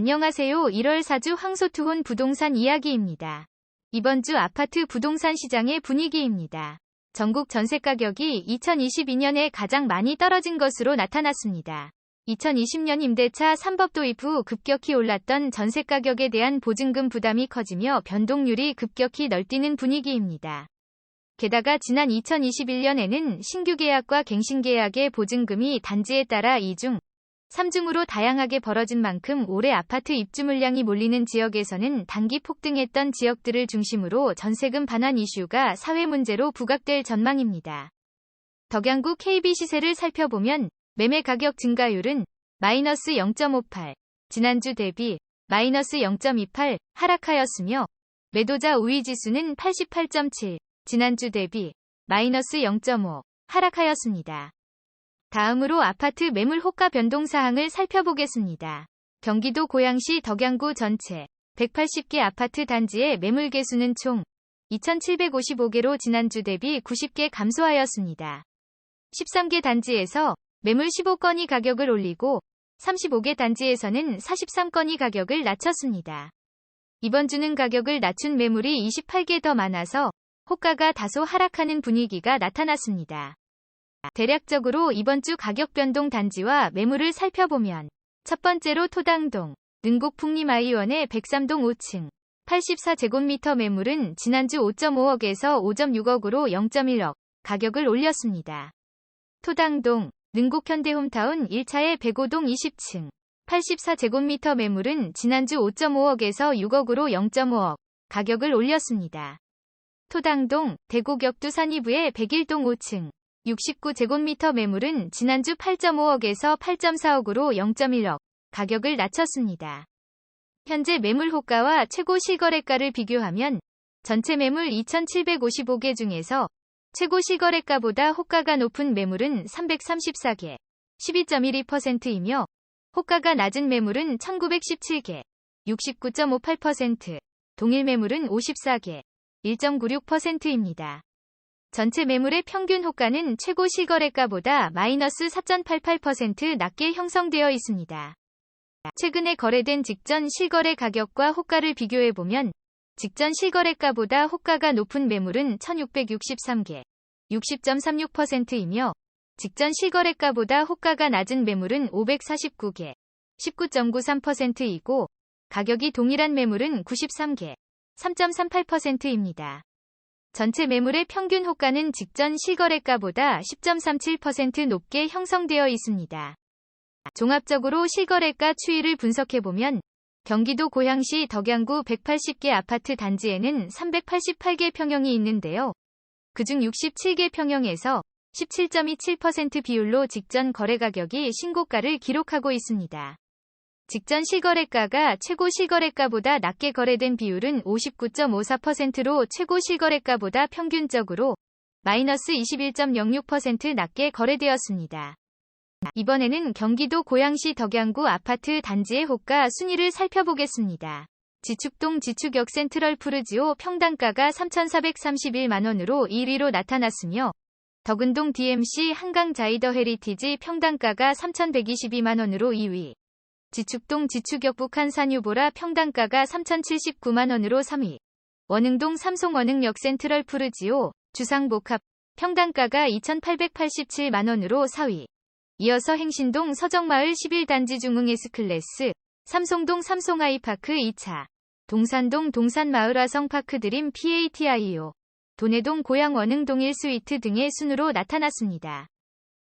안녕하세요. 1월 4주 황소투혼 부동산 이야기입니다. 이번 주 아파트 부동산 시장의 분위기입니다. 전국 전세 가격이 2022년에 가장 많이 떨어진 것으로 나타났습니다. 2020년 임대차 3법 도입 후 급격히 올랐던 전세 가격에 대한 보증금 부담이 커지며 변동률이 급격히 널뛰는 분위기입니다. 게다가 지난 2021년에는 신규 계약과 갱신 계약의 보증금이 단지에 따라 2중, 3중으로 다양하게 벌어진 만큼 올해 아파트 입주 물량이 몰리는 지역에서는 단기 폭등했던 지역들을 중심으로 전세금 반환 이슈가 사회 문제로 부각될 전망입니다. 덕양구 KB 시세를 살펴보면 매매 가격 증가율은 마이너스 0.58, 지난주 대비 마이너스 0.28 하락하였으며 매도자 우위 지수는 88.7, 지난주 대비 마이너스 0.5 하락하였습니다. 다음으로 아파트 매물 호가 변동 사항을 살펴보겠습니다. 경기도 고양시 덕양구 전체 180개 아파트 단지의 매물 개수는 총 2,755개로 지난주 대비 90개 감소하였습니다. 13개 단지에서 매물 15건이 가격을 올리고 35개 단지에서는 43건이 가격을 낮췄습니다. 이번 주는 가격을 낮춘 매물이 28개 더 많아서 호가가 다소 하락하는 분위기가 나타났습니다. 대략적으로 이번 주 가격 변동 단지와 매물을 살펴보면 첫 번째로 토당동, 능곡풍림아이원의 103동 5층, 84제곱미터 매물은 지난주 5.5억에서 5.6억으로 0.1억 가격을 올렸습니다. 토당동, 능곡현대홈타운 1차의 105동 20층, 84제곱미터 매물은 지난주 5.5억에서 6억으로 0.5억 가격을 올렸습니다. 토당동, 대구격두 산이부의 101동 5층, 69제곱미터 매물은 지난주 8.5억에서 8.4억으로 0.1억 가격을 낮췄습니다. 현재 매물 호가와 최고 실거래가를 비교하면 전체 매물 2,755개 중에서 최고 실거래가보다 호가가 높은 매물은 334개, 12.12%이며 호가가 낮은 매물은 1,917개, 69.58%, 동일 매물은 54개, 1.96%입니다. 전체 매물의 평균 호가는 최고 실거래가보다 마이너스 4.88% 낮게 형성되어 있습니다. 최근에 거래된 직전 실거래 가격과 호가를 비교해보면 직전 실거래가보다 호가가 높은 매물은 1663개, 60.36%이며 직전 실거래가보다 호가가 낮은 매물은 549개, 19.93%이고 가격이 동일한 매물은 93개, 3.38%입니다. 전체 매물의 평균 호가는 직전 실거래가보다 10.37% 높게 형성되어 있습니다. 종합적으로 실거래가 추이를 분석해보면 경기도 고양시 덕양구 180개 아파트 단지에는 388개 평형이 있는데요. 그중 67개 평형에서 17.27% 비율로 직전 거래 가격이 신고가를 기록하고 있습니다. 직전 실거래가가 최고 실거래가보다 낮게 거래된 비율은 59.54%로 최고 실거래가보다 평균적으로 마이너스 21.06% 낮게 거래되었습니다. 이번에는 경기도 고양시 덕양구 아파트 단지의 호가 순위를 살펴보겠습니다. 지축동 지축역 센트럴 푸르지오 평당가가 3,431만원으로 1위로 나타났으며 덕은동 DMC 한강 자이더 헤리티지 평당가가 3,122만원으로 2위, 지축동 지축역 북한 산 유보라 평당가가 3,079만원으로 3위. 원흥동 삼송원흥역 센트럴 푸르지오 주상복합 평당가가 2,887만원으로 4위. 이어서 행신동 서정마을 11단지 중흥 S클래스 삼송동 삼송아이파크 2차 동산동 동산마을화성파크 드림 PATIO 도내동 고양 원흥동 1스위트 등의 순으로 나타났습니다.